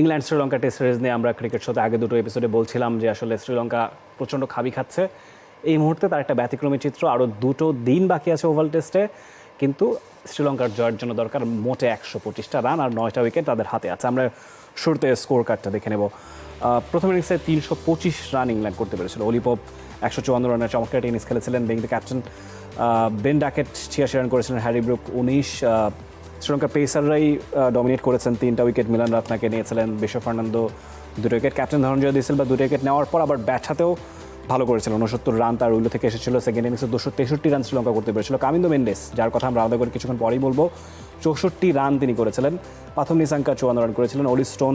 England, Sri Lanka test series নিয়ে আমরা cricket শোতে আগে দুটো এপিসোডে বলছিলাম যে আসলে শ্রীলঙ্কা প্রচণ্ড খাবি খাচ্ছে। এই মুহূর্তে তার একটা ব্যতিক্রমী চিত্র আরও দুটো দিন বাকি আছে ওভাল টেস্টে কিন্তু শ্রীলঙ্কার জয়ের জন্য দরকার মোটে একশো পঁচিশটা রান আর নয়টা উইকেট তাদের হাতে আছে। আমরা শুরুতে স্কোর কার্ডটা দেখে নেব। প্রথম ইনিংসে তিনশো পঁচিশ রান ইংল্যান্ড করতে পেরেছিল। অলিপপ একশো চুয়ান্ন রানের চমৎকার ইনিংস খেলেছিলেন। বেং ক্যাপ্টেন বেন ডাকেট ছিয়াশি রান করেছিলেন। হ্যারি ব্রুক উনিশ শ্রীলঙ্কার পেসাররাই ডমিনেট করেছেন তিনটা উইকেট মিলান রাত্নাকে নিয়েছিলেন বিশ্ব ফার্নান্দো দুটো উইকেট ক্যাপ্টেন ধনঞ্জয় দিয়েছিল বা দুটো উইকেট নেওয়ার পর আবার ব্যাট হাতেও ভালো করেছিল। উনসত্তর রান তার উইলো থেকে এসেছিল সেকেন্ড ইনিংসে দুশো তেষট্টি রান শ্রীলঙ্কা করতে পেরেছিল। কামিন্দো মেন্ডেস, যার কথা আমরা আলাদা করে কিছুক্ষণ পরেই বলব, চৌষট্টি রান তিনি করেছিলেন। প্রথম নিসাঙ্কা চুয়ান্ন রান করেছিলেন। অলি স্টোন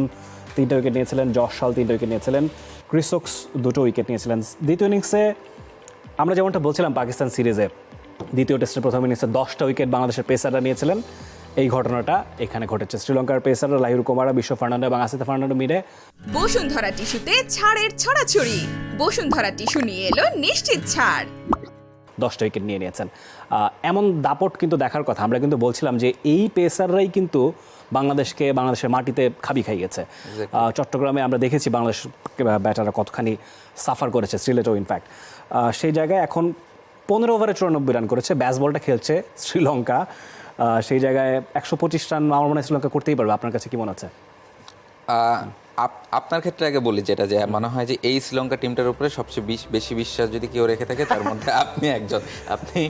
তিনটা উইকেট নিয়েছিলেন জশ শাল তিনটা উইকেট নিয়েছিলেন ক্রিসোক্স দুটো উইকেট নিয়েছিলেন। দ্বিতীয় ইনিংসে আমরা যেমনটা বলছিলাম পাকিস্তান সিরিজে, দ্বিতীয় টেস্টের প্রথম ইনিংসে দশটা উইকেট বাংলাদেশের পেসাররা নিয়েছিলেন। এই ঘটনাটা এখানে ঘটেছে। শ্রীলঙ্কার পেসার লাহিরু কুমারা বিশ্ব ফার্নান্ডো এবং আসিতা ফার্নান্ডো মিলে বসুন্ধরা টিস্যুতে ছাড়ের ছড়াছড়ি। বসুন্ধরা টিস্যু নিয়ে এলো নিশ্চিত ছাড়। দশটা উইকেট নিয়ে নিয়েছেন। এমন দাপট কিন্তু দেখার কথা। আমরা কিন্তু বলছিলাম যে এই পেসাররাই কিন্তু বাংলাদেশকে বাংলাদেশের মাটিতে খাবি খাইয়েছে। চট্টগ্রামে আমরা দেখেছি বাংলাদেশ ব্যাটাররা কতখানি সাফার করেছে সিলেটেও ইনফ্যাক্ট সেই জায়গায় এখন পনেরো ওভারে চুরানব্বই রান করেছে। ব্যাস বলটা খেলছে শ্রীলঙ্কা। সেই জায়গায় একশো পঁচিশ রান আমার মনে হয় শ্রীলঙ্কা করতেই পারবে। আপনার কাছে কি মনে হচ্ছে? আপনার ক্ষেত্রে আগে বলি যেটা যে মনে হয় যে এই শ্রীলঙ্কা টিমটার উপরে সবচেয়ে বিশ- বেশি বিশ্বাস যদি কেউ রেখে থাকে তার মধ্যে আপনি একজন। আপনি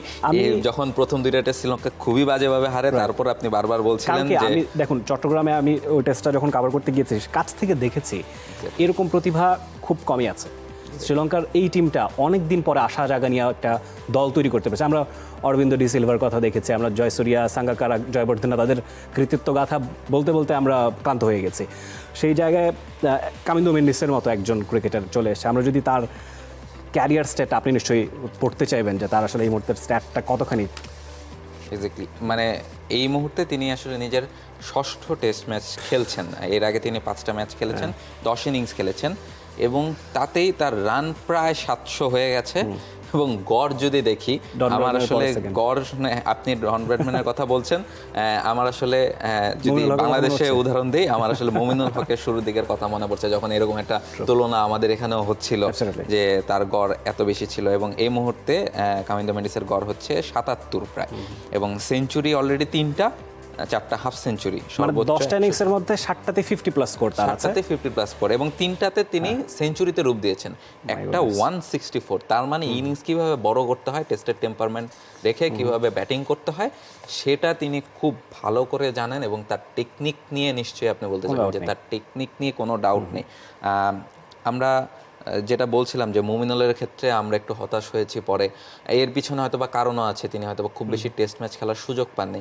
যখন প্রথম দুইটা টেস্ট শ্রীলঙ্কা খুবই বাজেভাবে হারে তারপর আপনি বারবার বলছিলেন যে আমি দেখুন চট্টগ্রামে আমি ওই টেস্টটা যখন কভার করতে গিয়েছি কাছ থেকে দেখেছি এরকম প্রতিভা খুব কমই আছে। শ্রীলঙ্কার এই টিমটা অনেক দিন পরে আশা জাগা নিয়ে একটা দল তৈরি করতে পেরেছে। আমরা অরবিন্দ ডি সিলভার কথা দেখেছি আমরা জয়সুরিয়া সাঙ্গাকারা জয়বর্ধনা তাদের কৃতিত্ব গাথা বলতে বলতে আমরা ক্লান্ত হয়ে গেছি। সেই জায়গায় কামিন্দু মেন্ডিসের মতো একজন ক্রিকেটার চলে এসেছে। আমরা যদি তার ক্যারিয়ার স্ট্যাট আপনি নিশ্চয়ই পড়তে চাইবেন যে তার আসলে এই মুহূর্তের স্ট্যাটটা কতখানি? এক্স্যাক্টলি মানে এই মুহূর্তে তিনি আসলে নিজের ষষ্ঠ টেস্ট ম্যাচ খেলছেন এর আগে তিনি পাঁচটা ম্যাচ খেলেছেন দশ ইনিংস খেলেছেন। এবং তাতেই তার রান প্রায় সাতশো হয়ে গেছে। এবং গড় যদি দেখি আমার আসলে গড় শুনে আপনি ডন ব্র্যাডম্যানের কথা বলছেন আমার আসলে যদি বাংলাদেশে উদাহরণ দিই আমার আসলে মমিনুল হকের শুরুর দিকের কথা মনে পড়ছে যখন এরকম একটা তুলনা আমাদের এখানেও হচ্ছিল যে তার গড় এত বেশি ছিল এবং এই মুহূর্তে কামিন্দো মেন্ডিসের গড় হচ্ছে সাতাত্তর প্রায়। এবং সেঞ্চুরি অলরেডি তিনটা চারটা হাফ সেঞ্চুরি মানে দশটা ইনিংসের মধ্যে ষাটটাতে ফিফটি প্লাস স্কোর তার সাতটাতে ফিফটি প্লাস ফোর এবং তিনটাতে তিনি সেঞ্চুরিতে রূপ দিয়েছেন। একটা ওয়ান সিক্সটি ফোর তার মানে ইনিংস কীভাবে বড় করতে হয় টেস্টের টেম্পারমেন্ট রেখে কীভাবে ব্যাটিং করতে হয় সেটা তিনি খুব ভালো করে জানেন এবং তার টেকনিক নিয়ে নিশ্চয়ই আপনি বলতে চান যে তার টেকনিক নিয়ে কোনো ডাউট নেই। আম, আমরা যেটা বলছিলাম যে মুমিনুলের ক্ষেত্রে আমরা একটু হতাশ হয়েছি পরে। এর পিছনে হয়তো বা কারণও আছে তিনি হয়তো খুব বেশি টেস্ট ম্যাচ খেলার সুযোগ পাননি।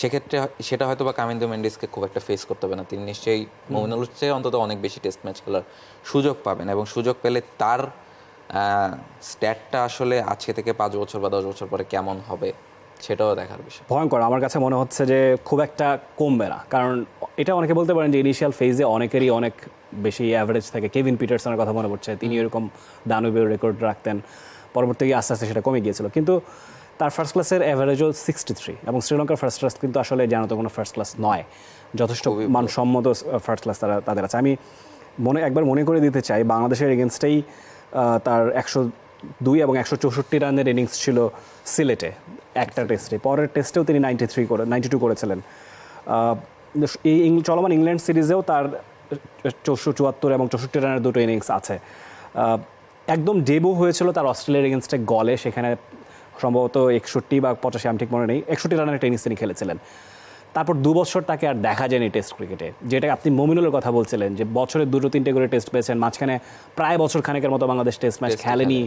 সেক্ষেত্রে সেটা হয়তো বা কামিন্দু মেন্ডিসকে খুব একটা ফেস করতে হবে না। তিনি নিশ্চয়ই মুমিনুলের চেয়ে অন্তত অনেক বেশি টেস্ট ম্যাচ খেলার সুযোগ পাবেন এবং সুযোগ পেলে তার স্ট্যাটটা আসলে আজকে থেকে পাঁচ বছর বা দশ বছর পরে কেমন হবে সেটাও দেখার বিষয়। ভয়ঙ্কর। আমার কাছে মনে হচ্ছে যে খুব একটা কমবে না। কারণ এটা অনেকে বলতে পারেন যে ইনিশিয়াল ফেজে অনেকেরই অনেক বেশি অ্যাভারেজ থাকে। কেভিন পিটারসনের কথা মনে পড়ছে। তিনি এরকম দানবীয় রেকর্ড রাখতেন। পরবর্তী আস্তে আস্তে সেটা কমে গিয়েছিল। কিন্তু তার ফার্স্ট ক্লাসের অ্যাভারেজও সিক্সটি থ্রি এবং শ্রীলঙ্কার ফার্স্ট ক্লাস কিন্তু আসলে জানো তো কোনো ফার্স্ট ক্লাস নয়। যথেষ্ট মানসম্মত ফার্স্ট ক্লাস তারা তাদের আছে। আমি মনে একবার মনে করে দিতে চাই বাংলাদেশের এগেনস্টেই তার একশো দুই এবং একশো চৌষট্টি রানের ইনিংস ছিল সিলেটে একটা টেস্টে পরের টেস্টেও তিনি নাইনটি থ্রি করে নাইনটি টু করেছিলেন এই চলমান ইংল্যান্ড সিরিজেও তার চৌষট্টি চুয়াত্তর এবং চৌষট্টি রানের দুটো ইনিংস আছে। একদম ডেবু হয়েছিল তার অস্ট্রেলিয়ার এগেনস্টে গলে সেখানে সম্ভবত একষট্টি বা পঁচাশি আমি ঠিক মনে নেই একষট্টি রানের একটা ইনিংস তিনি খেলেছিলেন। তারপর দু বছর তাকে আর দেখা যায়নি টেস্ট ক্রিকেটে যেটা আপনি মমিনুলের কথা বলছিলেন যে বছরে দুটো তিনটে করে টেস্ট পেয়েছেন মাঝখানে প্রায় বছর খানেকের মতো বাংলাদেশ টেস্ট ম্যাচ খেলেনি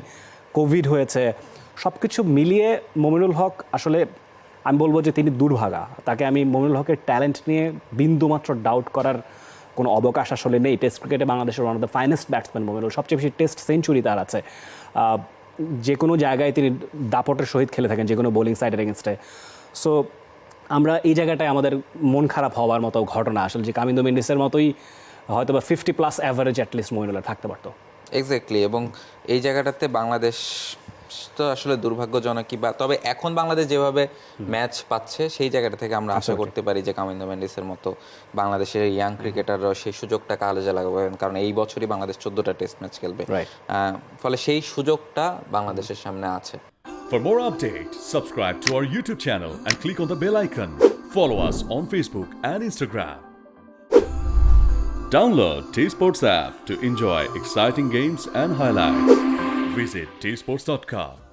কোভিড হয়েছে। সব কিছু মিলিয়ে মমিনুল হক আসলে আমি বলব যে তিনি দুর্ভাগা। তাকে আমি মমিনুল হকের ট্যালেন্ট নিয়ে বিন্দুমাত্র ডাউট করার কোনো অবকাশ আসলে নেই। টেস্ট ক্রিকেটে বাংলাদেশের one of the finest batsman Mominul সবচেয়ে বেশি টেস্ট সেঞ্চুরি তার আছে। যে কোনো জায়গায় তিনি দাপটের সহিত খেলে থাকেন, যে কোনো বোলিং সাইডের এগেনস্টে সো আমরা এই জায়গাটায় আমাদের মন খারাপ হওয়ার মতো ঘটনা আসলে যে কামিন্দু মেন্ডিসের মতোই হয়তো বা fifty plus average at least মহিনুলের থাকতে পারতো। এক্স্যাক্টলি এবং এই জায়গাটাতে বাংলাদেশ তো আসলে দুর্ভাগ্যজনক কি বা তবে এখন বাংলাদেশ যেভাবে ম্যাচ পাচ্ছে সেই জায়গাটা থেকে আমরা আশা করতে পারি যে কামিন্দা মেন্ডিসের মতো বাংলাদেশের ইয়াং ক্রিকেটাররা সেই সুযোগটা কাজে লাগাবেন কারণ এই বছরই বাংলাদেশ চোদ্দটা টেস্ট ম্যাচ খেলবে ফলে সেই সুযোগটা বাংলাদেশের সামনে আছে For more updates, subscribe to our YouTube channel and click on the bell icon. Follow us on Facebook and Instagram. Download T Sports app to enjoy exciting games and highlights. Visit tsports.com.